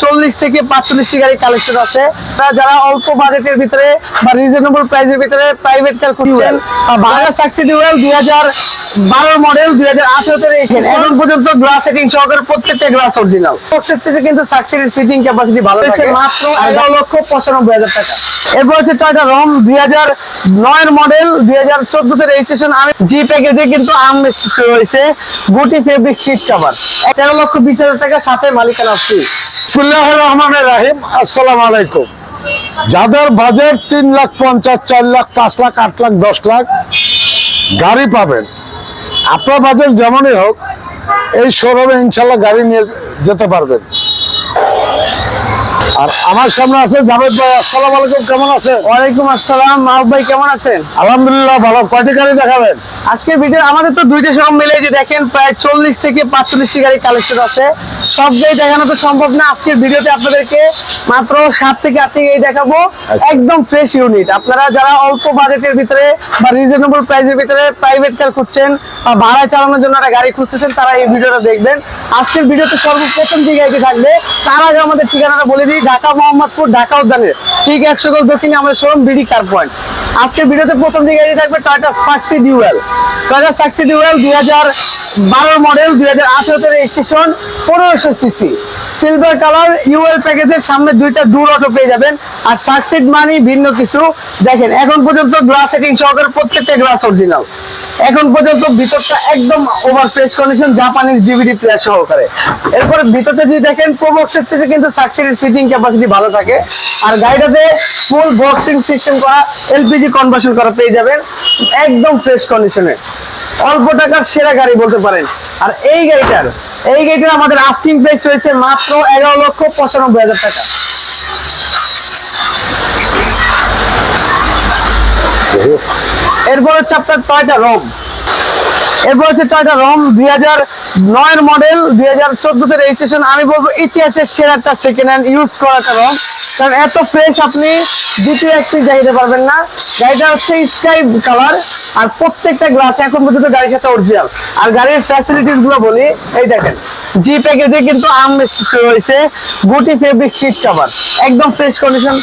চল্লিশ থেকে পাঁচচল্লিশটি গাড়ি কালেকশন আছে। যারা অল্প বাজেটের ভিতরে বা রিজনেবল প্রাইসের ভিতরে প্রাইভেট কার খুঁজছেন বা ভাড়া সাকসি ডিউয়েল দুই হাজার বারো মডেল দুই হাজার আঠারোতে রেখেন এখন পর্যন্ত গ্লাস সেটিং সহকারে প্রত্যেকটা গ্লাস অরিজিনাল প্রত্যেকটা কিন্তু সাকসিডের সিটিং ক্যাপাসিটি ভালো থাকে। মাত্র এগারো লক্ষ পঁচানব্বই হাজার টাকা। এরপর হচ্ছে টয়টা রম দুই হাজার নয়ের মডেল দুই হাজার চোদ্দতে রেজিস্ট্রেশন আমি জি প্যাকেজে কিন্তু আম রয়েছে। গুটি ফেব্রিক সিট কভার তেরো লক্ষ বিশ হাজার টাকা সাথে মালিকানা ফ্রি বিসমিল্লাহ রহমানের রাহিম। আসসালাম আলাইকুম। যাদের বাজেট তিন লাখ পঞ্চাশ, চার লাখ, পাঁচ লাখ, আট লাখ, দশ লাখ, গাড়ি পাবেন। আপনার বাজেট যেমনই হোক, এই শোরুমে ইনশাল্লাহ গাড়ি নিয়ে যেতে পারবেন। আর আমার সামনে আছে জাভেদ ভাই। আসসালামু আলাইকুম কেমন আছেন? ওয়ালাইকুম আসসালাম। মাহবুব ভাই কেমন আছেন? আলহামদুলিল্লাহ ভালো। কয়টি গাড়ি দেখাবেন? আজকের ভিডিও আমাদের তো দুইটা সব মিলে যে দেখেন প্রায় চল্লিশ থেকে পাঁচচল্লিশটি গাড়ি কালেকশন আছে। সব গাড়ি দেখানো তো সম্ভব না। আজকের ভিডিওতে আপনাদেরকে মাত্র সাত থেকে আটটি গাড়ি দেখাবো। একদম ফ্রেশ ইউনিট আপনারা যারা অল্প বাজেটের ভিতরে বা রিজনেবল প্রাইসের ভিতরে প্রাইভেট কার খুঁজছেন বা ভাড়া চালানোর জন্য একটা গাড়ি খুঁজতেছেন তারা এই ভিডিওটা দেখবেন। আজকের ভিডিওতে সর্বপ্রথম যে গাড়িটি থাকবে তার আগে আমাদের ঠিকানাটা বলে দিই। ঢাকা, মোহাম্মদপুর, ঢাকা উদ্যানের ঠিক একশো গজ দক্ষিণে আমাদের শোরুম বিডি কার পয়েন্ট। আজকে ভিডিওতে প্রথম দিকে গাড়ি থাকবে টয়টা সাকসি ডিউয়েল টয়টা সাকসি ডিউয়েল দুই হাজার বারো মডেল দুই হাজার আঠারোতে রেজিস্ট্রেশন পনেরোশো সিসি সিলভার কালার ইউএল প্যাকেজের সামনে দুইটা দূর অটো পেয়ে যাবেন। আর সাকসিড মানি ভিন্ন কিছু। দেখেন, এখন পর্যন্ত গ্লাস সেটিং সহকারে প্রত্যেকটা গ্লাস অরিজিনাল এখন পর্যন্ত ভিতরটা একদম over fresh condition Japanese DVD player সহকারে। এরপরে ভিতরটা যদি দেখেন প্রোবক্সের থেকে কিন্তু সাকসিডের সিটিং ক্যাপাসিটি ভালো থাকে। আর গাড়িটাতে ফুল বক্সিং সিস্টেম করা এলপিজি কনভার্সন করা পেয়ে যাবেন, একদম ফ্রেশ কন্ডিশনে অল্প টাকার সেরা গাড়ি বলতে পারেন। আর এই গাড়িটার এই গেটের আমাদের আস্কিং প্রাইস রয়েছে মাত্র এগারো লক্ষ পঁচানব্বই হাজার টাকা। এরপর হচ্ছে আপনার টয়টা রম এরপর হচ্ছে টয়টা রম দুই হাজার নয়ের মডেল দুই হাজার চোদ্দতে রেজিস্ট্রেশন আমি বলব ইতিহাসের সেরা একটা সেকেন্ড হ্যান্ড ইউজ করা রম কারণ এত ফ্রেশ আপনি দ্বিতীয় একটি চাইতে পারবেন না। গাড়িটা হচ্ছে স্কাই কালার আর প্রত্যেকটা গ্লাস এখন পর্যন্ত গাড়ির সাথে অরিজিনাল আর গাড়ির ফ্যাসিলিটিসগুলো বলি, এই দেখেন জি প্যাকেজে কিন্তু আম রয়েছে, গুটি ফেব্রিক সিট কভার একদম ফ্রেশ কন্ডিশন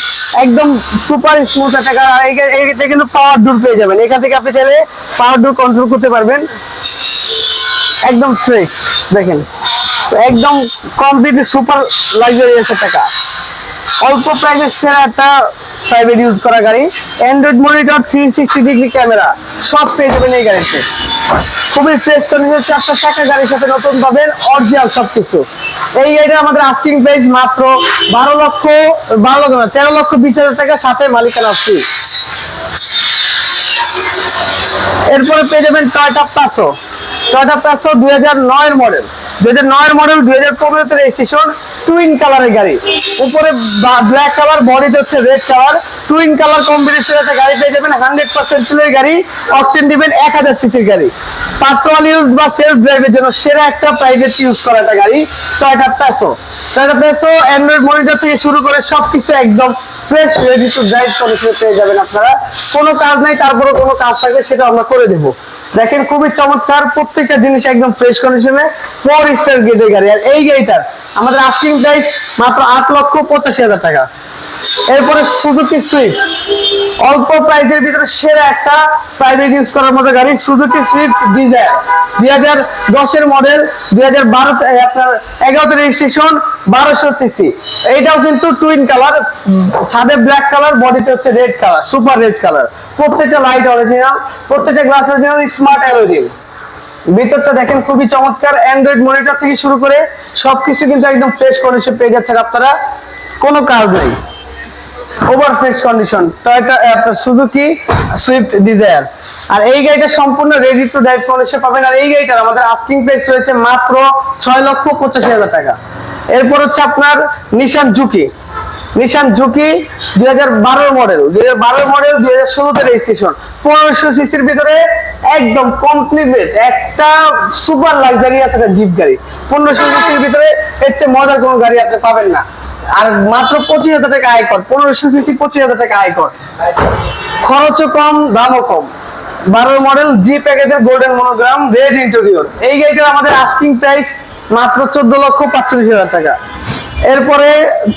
একদম সুপার স্মুথ একটা এইটা কিন্তু পাওয়ার ডোর পেয়ে যাবেন। এখান থেকে আপনি চাইলে পাওয়ার ডোর কন্ট্রোল করতে পারবেন। একদম ফ্রেশ দেখেন। একদম কমপ্লিট সুপার লাক্সারিয়াস টাকা। অল্প প্রাইসে সেরা একটা প্রাইভেট ইউজ করা গাড়ি। Android monitor three sixty degree camera সব পেয়ে যাবেন এই গাড়িতে। খুবই ফ্রেশ কন্ডিশন চারটা চাকা গাড়ির সাথে নতুন পাবেন অরিজিনাল সবকিছু। এই গাড়িটা আমাদের আস্কিং প্রাইস মাত্র বারো লক্ষ বারো লক্ষ না, তেরো লক্ষ বিশ হাজার টাকা, সাথে মালিকানা ফ্রি এরপরে পেয়ে যাবেন টয়টা প্লাসো টয়টা প্লাসো দুই হাজার নয়ের মডেল দুই হাজার নয়ের মডেল দুই হাজার পনেরোতে রেজিস্ট্রেশন টুইন কালারের গাড়ি। উপরে ব্ল্যাক কালার বডিতে হচ্ছে red colour twin colour combination একটা গাড়ি পেয়ে যাবেন হান্ড্রেড পার্সেন্ট তেলের গাড়ি অপশন দিবেন এক হাজার সিসির গাড়ি। পার্সোনাল ইউজ বা সেলফ ড্রাইভের জন্য সেরা একটা প্রাইভেট ইউজ করা একটা গাড়ি Toyota Passo Toyota Passo Android monitor থেকে শুরু করে সবকিছু একদম ফ্রেশ রেডি টু ড্রাইভ কন্ডিশনে পেয়ে যাবেন আপনারা। কোনো কাজ নাই তারপরে কোনো কাজ থাকলে সেটা আমরা করে দেবো। দেখেন খুবই চমৎকার, প্রত্যেকটা জিনিস একদম ফ্রেশ কন্ডিশনে ফোর স্টার গেটের গাড়ি। আর এই গাড়িটার আমাদের আস্কিং প্রাইস মাত্র আট লক্ষ পঁচাশি হাজার টাকা। এরপরে সুজুকি সুইফট অল্প প্রাইসের ভিতরে সেরা একটা প্রাইভেট ইউজ করার মতো গাড়ি সুজুকি সুইফট ডিজায়ার দুই হাজার দশের মডেল দুই হাজার বারো আপনার এগারোতে রেজিস্ট্রেশন বারোশো সিসি এইটাও কিন্তু টুইন কালার ছাদে ব্ল্যাক কালার বডিতে হচ্ছে red colour super red colour প্রত্যেকটা লাইট অরিজিনাল প্রত্যেকটা গ্লাস অরিজিনাল স্মার্ট অ্যালোডিন ভিতরটা দেখেন খুবই চমৎকার অ্যান্ড্রয়েড মনিটর থেকে শুরু করে সবকিছু কিন্তু একদম ফ্রেশ কন্ডিশন পেয়ে যাচ্ছেন আপনারা। কোনো কাজ নেই। Over fresh condition Toyota Suzuki Swift Dzire আর এই গাড়িটা সম্পূর্ণ রেডি টু ড্রাইভ কন্ডিশন পাবেন। আর এই গাড়িটার আমাদের আস্কিং প্রাইস রয়েছে মাত্র ছয় লক্ষ পঁচাশি হাজার টাকা। এরপর হচ্ছে আপনার নিশান জুকি নিশান জুকি দুই হাজার বারো মডেল দুই হাজার বারো মডেল দুই হাজার ষোলোতে রেজিস্ট্রেশন পনেরোশো সিসির ভিতরে একদম কমপ্লিট একটা সুপার লাক্সারিয়াস একটা জিপ গাড়ি। পনেরোশো সিসির ভিতরে এর চেয়ে মজার কোনো গাড়ি আপনি পাবেন না। আর মাত্র পঁচিশ হাজার টাকা আয় কর, পনেরোশো সিসি পঁচিশ হাজার টাকা আয় কর। খরচও কম, দামও কম। বারো মডেল জি প্যাকেজের গোল্ডেন মনোগ্রাম রেড ইন্টেরিয়র এই গাড়িটার আমাদের আস্কিং প্রাইস মাত্র চোদ্দ লক্ষ পাঁচচল্লিশ হাজার টাকা। এরপরে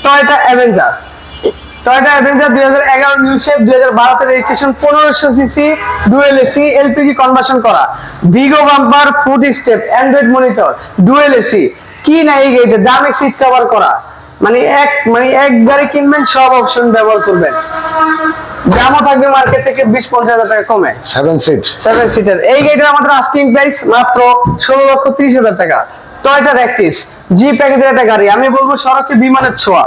টয়টা অ্যাভেঞ্জার টয়টা অ্যাভেঞ্জার দুই হাজার এগারো নিউ শেপ দুই হাজার বারোতে রেজিস্ট্রেশন পনেরোশো CC dual AC LPG conversion করা। Vigo bumper foot step Android monitor dual AC কি না এই গাড়িতে, দামে সিট কভার করা। মানে এক মানে এক গাড়ি কিনবেন সব অপশন ব্যবহার করবেন। দামও থাকবে মার্কেট থেকে বিশ পঞ্চাশ হাজার টাকা কমে। সেভেন সিট সেভেন সিটার এই গাড়িটার আমাদের আস্কিং প্রাইস মাত্র ষোলো লক্ষ ত্রিশ হাজার টাকা। টয়টা র্যাকটিস জি প্যাকেজের একটা গাড়ি। আমি বলব সড়কে বিমানের ছোঁয়া।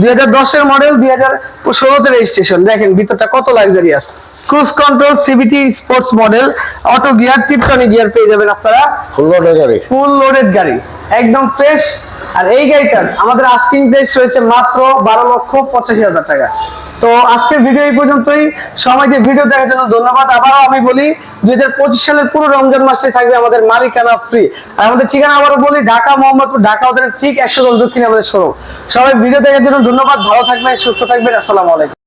দুই হাজার দশের মডেল দুই হাজার ষোলোতে রেজিস্ট্রেশন দেখেন ভিতরটা কত luxurious cruise control CVT sports model auto gear tiptronic gear পেয়ে যাবেন আপনারা। ফুল লোডের গাড়ি। ফুল লোডেড গাড়ি। একদম ফ্রেশ আর এই গাড়িটার আমাদের আস্কিং প্রাইস রয়েছে মাত্র বারো লক্ষ পঁচাশি হাজার টাকা। তো আজকের ভিডিও এই পর্যন্তই। দিয়ে ভিডিও দেখার জন্য ধন্যবাদ। আবারও আমি বলি, দুই হাজার পঁচিশ সালের পুরো রমজান মাসে থাকবে আমাদের মালিকানা ফ্রি আর আমাদের ঠিকানা আবারও বলি, ঢাকা, মোহাম্মদপুর, ঢাকা ওদের ঠিক একশো দল দক্ষিণে আমাদের সরব সবাই ভিডিও দেখার জন্য ধন্যবাদ। ভালো থাকবেন, সুস্থ থাকবেন। আসসালামু আলাইকুম।